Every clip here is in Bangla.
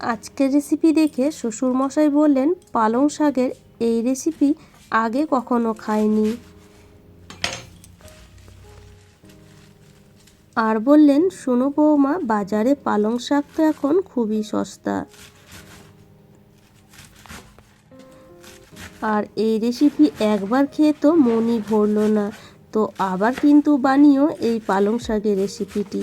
আজকের রেসিপি দেখে শ্বশুরমশাই বললেন, পালং শাকের এই রেসিপি আগে কখনো খায়নি আর বললেন, শুনো বৌমা, বাজারে পালং শাক তো এখন খুবই সস্তা। আর এই রেসিপি একবার খেয়ে তো মনই ভরল না। তো আবার কিন্তু বানিও এই পালং শাকের রেসিপিটি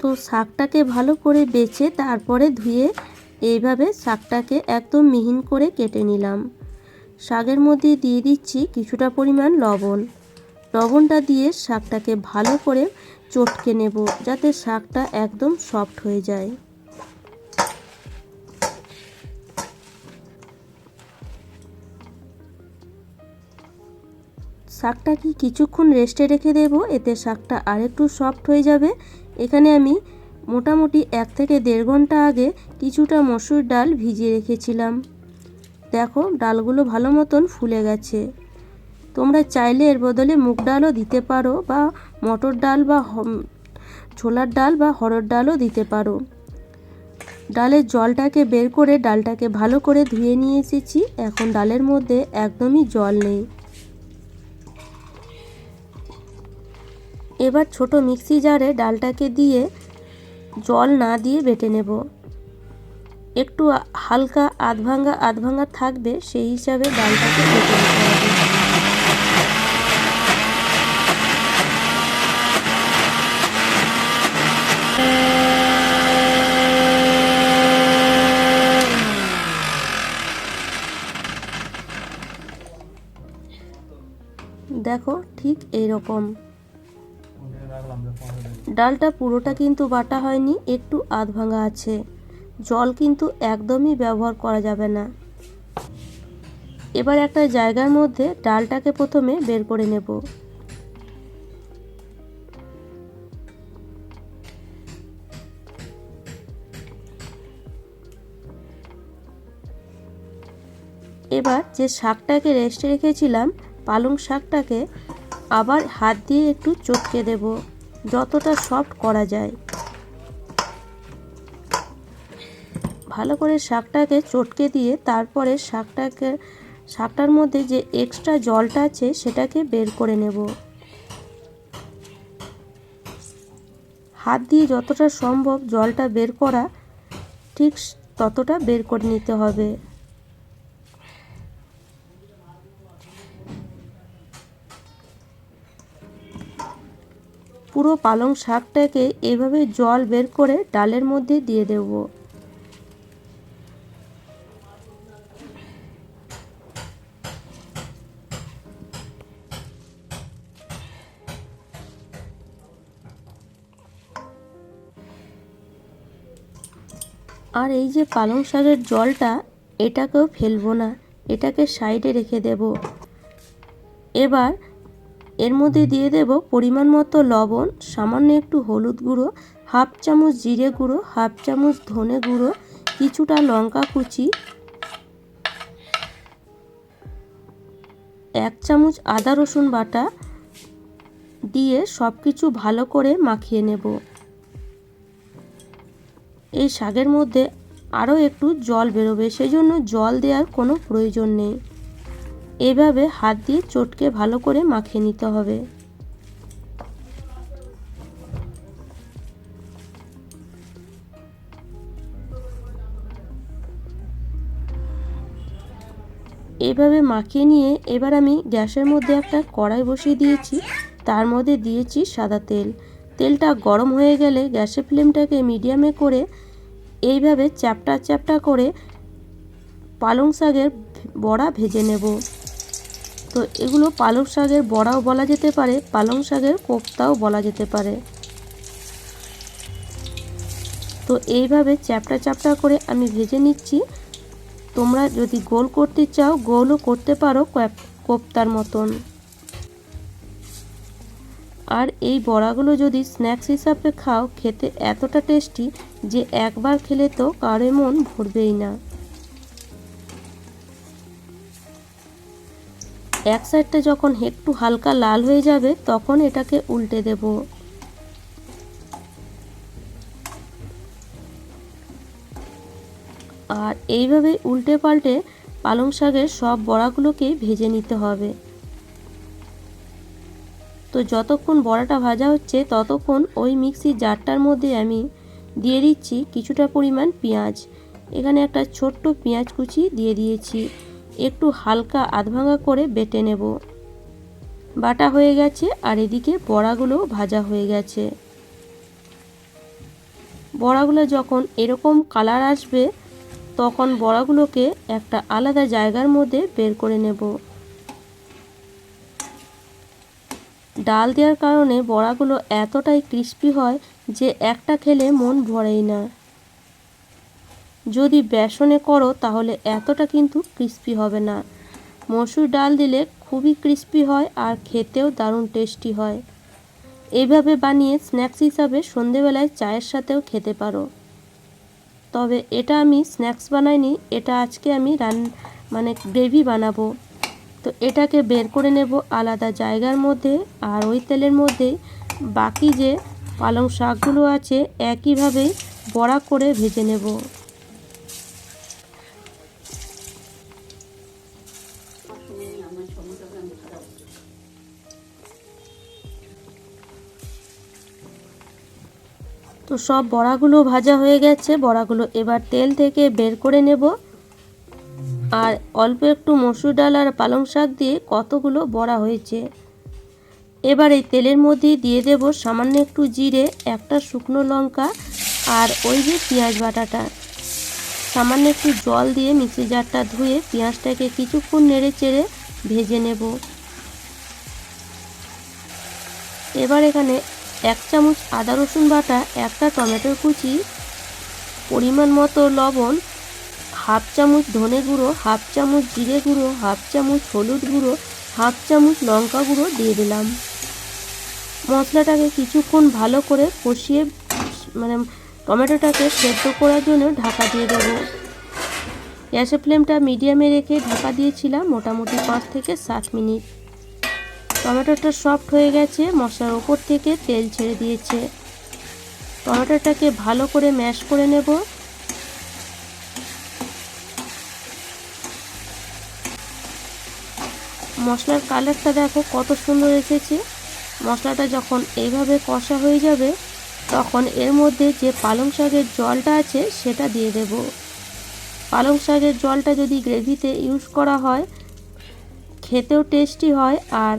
তো শাকটাকে ভালো করে বেছে তারপরে ধুয়ে এইভাবে শাকটাকে একদম মিহিন করে কেটে নিলাম। শাকের মধ্যে দিয়ে দিচ্ছি কিছুটা পরিমাণ লবণ। লবণটা দিয়ে শাকটাকে ভালো করে চটকে নেব যাতে শাকটা একদম সফট হয়ে যায়। শাকটাকে কিছুক্ষণ রেস্টে রেখে দেব? এতে শাকটা আরেকটু সফট হয়ে যাবে। এখানে আমি মোটামুটি এক থেকে দেড় ঘণ্টা আগে কিছুটা মসুর ডাল ভিজিয়ে রেখেছিলাম। দেখো, ডালগুলো ভালো মতন ফুলে গেছে। তোমরা চাইলে এর বদলে মুগ ডালও দিতে পারো বা মটর ডাল বা ছোলার ডাল বা হরড় ডালও দিতে পারো। ডালের জলটাকে বের করে ডালটাকে ভালো করে ধুয়ে নিয়ে এসেছি। এখন ডালের মধ্যে একদমই জল নেই। এবার ছোট মিক্সি জারে ডালটাকে দিয়ে জল না দিয়ে বেটে নেব। একটু হালকা আধ ভাঙা আধ থাকবে, সেই হিসাবে ডালটাকে বেটে নিতে হবে। দেখো ঠিক এইরকম। ডালটা পুরোটা কিন্তু বাটা হয়নি, একটু আধ ভাঙা আছে। জল কিন্তু একদমই ব্যবহার করা যাবে না। এবার একটা জায়গার মধ্যে ডালটাকে প্রথমে বের করে নেব। এবার যে শাকটাকে রেস্টে রেখেছিলাম, পালং শাকটাকে আবার হাত দিয়ে একটু চটকে দেব। যতটা সফট করা যায়। ভালো করে শাকটাকে চটকে দিয়ে তারপরে শাকটাকে, শাকটার মধ্যে যে এক্সট্রা জলটা আছে সেটাকে বের করে নেব। হাত দিয়ে যতটা সম্ভব জলটা বের করা, ঠিক ততটা বের করে নিতে হবে। পুরো পালং শাকটাকে এভাবে জল বের করে ডালের মধ্যে দিয়ে দেব। আর এই যে পালং শাকের জলটা, এটাকেও ফেলব না, এটাকে সাইডে রেখে দেব। এবার এর মধ্যে দিয়ে দেব পরিমাণ মতো লবণ, সামান্য একটু হলুদ গুঁড়ো, হাফ চামচ জিরে গুঁড়ো, হাফ চামচ ধনে গুঁড়ো, কিছুটা লঙ্কা কুচি, এক চামচ আদা রসুন বাটা দিয়ে সব কিছু ভালো করে মাখিয়ে নেব। এই শাকের মধ্যে আরও একটু জল বেরোবে সেই জন্য জল দেওয়ার কোনো প্রয়োজন নেই। এভাবে হাত দিয়ে চটকে ভালো করে মাখিয়ে নিতে হবে। এভাবে মাখিয়ে নিয়ে এবার আমি গ্যাসের মধ্যে একটা কড়াই বসিয়ে দিয়েছি। তার মধ্যে দিয়েছি সাদা তেল। তেলটা গরম হয়ে গেলে গ্যাসের ফ্লেমটাকে মিডিয়ামে করে এইভাবে চ্যাপটা চ্যাপটা করে পালং শাকের বড়া ভেজে নেব। তো এগুলো পালং শাকের বড়াও বলা যেতে পারে, পালং শাকের কোপ্তাও বলা যেতে পারে। তো এইভাবে চ্যাপটা চ্যাপটা করে আমি ভেজে নিচ্ছি। তোমরা যদি গোল করতে চাও, গোলও করতে পারো কোপ্তার মতন। আর এই বড়াগুলো যদি স্ন্যাক্স হিসাবে খাও, খেতে এতটা টেস্টি যে একবার খেলে তো কারও মন ভরবেই না। এক সাইডটা যখন একটু হালকা লাল হয়ে যাবে, তখন এটাকে উল্টে দেব। আর এইভাবে উল্টে পাল্টে পালং শাকের সব বড়াগুলোকে ভেজে নিতে হবে। তো যতক্ষণ বড়াটা ভাজা হচ্ছে, ততক্ষণ ওই মিক্সির জারটার মধ্যে আমি দিয়ে দিচ্ছি কিছুটা পরিমাণ পেঁয়াজ। এখানে একটা ছোট্ট পেঁয়াজ কুচি দিয়ে দিয়েছি। একটু হালকা আধভাঙা করে বেটে নেব। বাটা হয়ে গেছে আর এদিকে বড়াগুলো ভাজা হয়ে গেছে। বড়াগুলো যখন এরকম কালার আসবে, তখন বড়াগুলোকে একটা আলাদা জায়গার মধ্যে বের করে নেব। ডাল দেওয়ার কারণে বড়াগুলো এতটাই ক্রিস্পি হয় যে একটা খেলে মন ভরেই না। যদি বেসনে করো, তাহলে এতটা কিন্তু ক্রিস্পি হবে না। মসুর ডাল দিলে খুবই ক্রিস্পি হয় আর খেতেও দারুণ টেস্টি হয়। এইভাবে বানিয়ে স্ন্যাক্স হিসাবে সন্ধেবেলায় চায়ের সাথেও খেতে পারো। তবে এটা আমি স্ন্যাক্স বানাইনি, এটা আজকে আমি রান মানে গ্রেভি বানাবো। তো এটাকে বের করে নেব আলাদা জায়গার মধ্যে আর ওই তেলের মধ্যে বাকি যে পালং শাকগুলো আছে একইভাবেই বড়া করে ভেজে নেব। তো সব বড়াগুলো ভাজা হয়ে গেছে। বড়াগুলো এবার তেল থেকে বের করে নেব। আর অল্প একটু মসুর ডাল আর পালং শাক দিয়ে কতগুলো বড়া হয়েছে। এবার এই তেলের মধ্যে দিয়ে দেব সামান্য একটু জিরে, একটা শুকনো লঙ্কা আর ওই যে পেঁয়াজ বাটাটা। সামান্য একটু জল দিয়ে মিক্সি জারটা ধুয়ে পেঁয়াজটাকে কিছুক্ষণ নেড়ে চেড়ে ভেজে নেব। এবার এখানে এক চামচ আদা রসুন বাটা, একটা টমেটোর কুচি, পরিমাণ মতো লবণ, হাফ চামচ ধনে গুঁড়ো, হাফ চামচ জিরে গুঁড়ো, হাফ চামচ হলুদ গুঁড়ো, হাফ চামচ লঙ্কা গুঁড়ো দিয়ে দিলাম। মশলাটাকে কিছুক্ষণ ভালো করে কষিয়ে মানে টমেটোটাকে সেদ্ধ করার জন্য ঢাকা দিয়ে দেবো। গ্যাসের ফ্লেমটা মিডিয়ামে রেখে ঢাকা দিয়েছিলাম মোটামুটি পাঁচ থেকে সাত মিনিট। টমেটোটা সফট হয়ে গেছে, মশলার ওপর থেকে তেল ছেড়ে দিয়েছে। টমেটোটাকে ভালো করে ম্যাশ করে নেব। মশলার কালারটা দেখো কত সুন্দর এসেছে। মশলাটা যখন এইভাবে কষা হয়ে যাবে, তখন এর মধ্যে যে পালং শাকের জলটা আছে, সেটা দিয়ে দেব। পালং শাকের জলটা যদি গ্রেভিতে ইউজ করা হয়, খেতেও টেস্টি হয় আর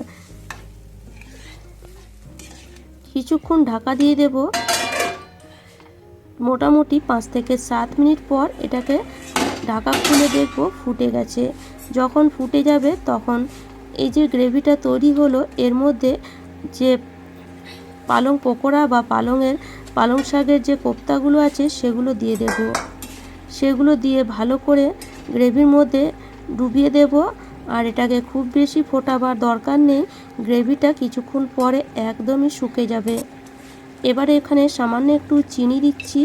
কিছুক্ষণ ঢাকা দিয়ে দেব। মোটামুটি পাঁচ থেকে সাত মিনিট পর এটাকে ঢাকা খুলে দেখব ফুটে গেছে। যখন ফুটে যাবে তখন এই যে গ্রেভিটা তৈরি হলো, এর মধ্যে যে পালং পকোড়া বা পালংয়ের, পালং শাকের যে কোপ্তাগুলো আছে সেগুলো দিয়ে দেব। সেগুলো দিয়ে ভালো করে গ্রেভির মধ্যে ডুবিয়ে দেব। আর এটাকে খুব বেশি ফোটাবার দরকার নেই, গ্রেভিটা কিছুক্ষণ পরে একদমই শুকে যাবে। এবারে এখানে সামান্য একটু চিনি দিচ্ছি,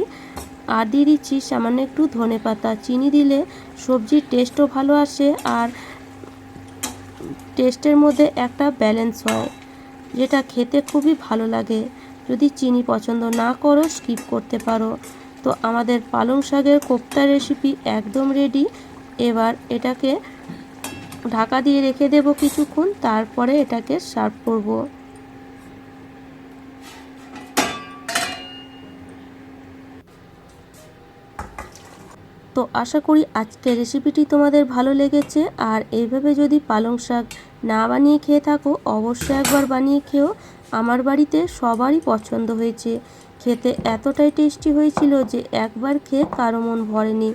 আর দিয়ে দিচ্ছি সামান্য একটু ধনে পাতা। চিনি দিলে সবজির টেস্টও ভালো আসে আর টেস্টের মধ্যে একটা ব্যালেন্স হয়, যেটা খেতে খুবই ভালো লাগে। যদি চিনি পছন্দ না করো, স্কিপ করতে পারো। তো আমাদের পালং শাকের কোপ্তা রেসিপি একদম রেডি। এবার এটাকে ঢাকা দিয়ে রেখে দেব কিছুক্ষণ, তারপরে এটাকে সার্ভ করব। তো আশা করি আজকের রেসিপিটি তোমাদের ভালো লেগেছে, আর এইভাবে যদি পালং শাক না বানিয়ে খেয়ে থাকো, অবশ্যই একবার বানিয়ে খেও আমার বাড়িতে সবারই পছন্দ হয়েছে। খেতে এতটাই টেস্টি হয়েছিল যে একবার খেয়ে কারও মন ভরেনি।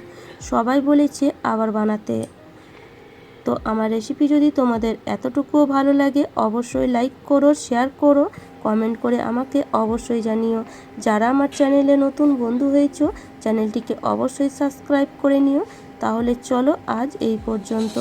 সবাই বলেছে আবার বানাতে। তো আমার রেসিপি যদি তোমাদের এতটুকুও ভালো লাগে, অবশ্যই লাইক করো শেয়ার করো কমেন্ট করে আমাকে অবশ্যই জানিও। যারা আমার চ্যানেলে নতুন বন্ধু হয়েছো চ্যানেলটিকে অবশ্যই সাবস্ক্রাইব করে নিও। তাহলে চলো আজ এই পর্যন্ত।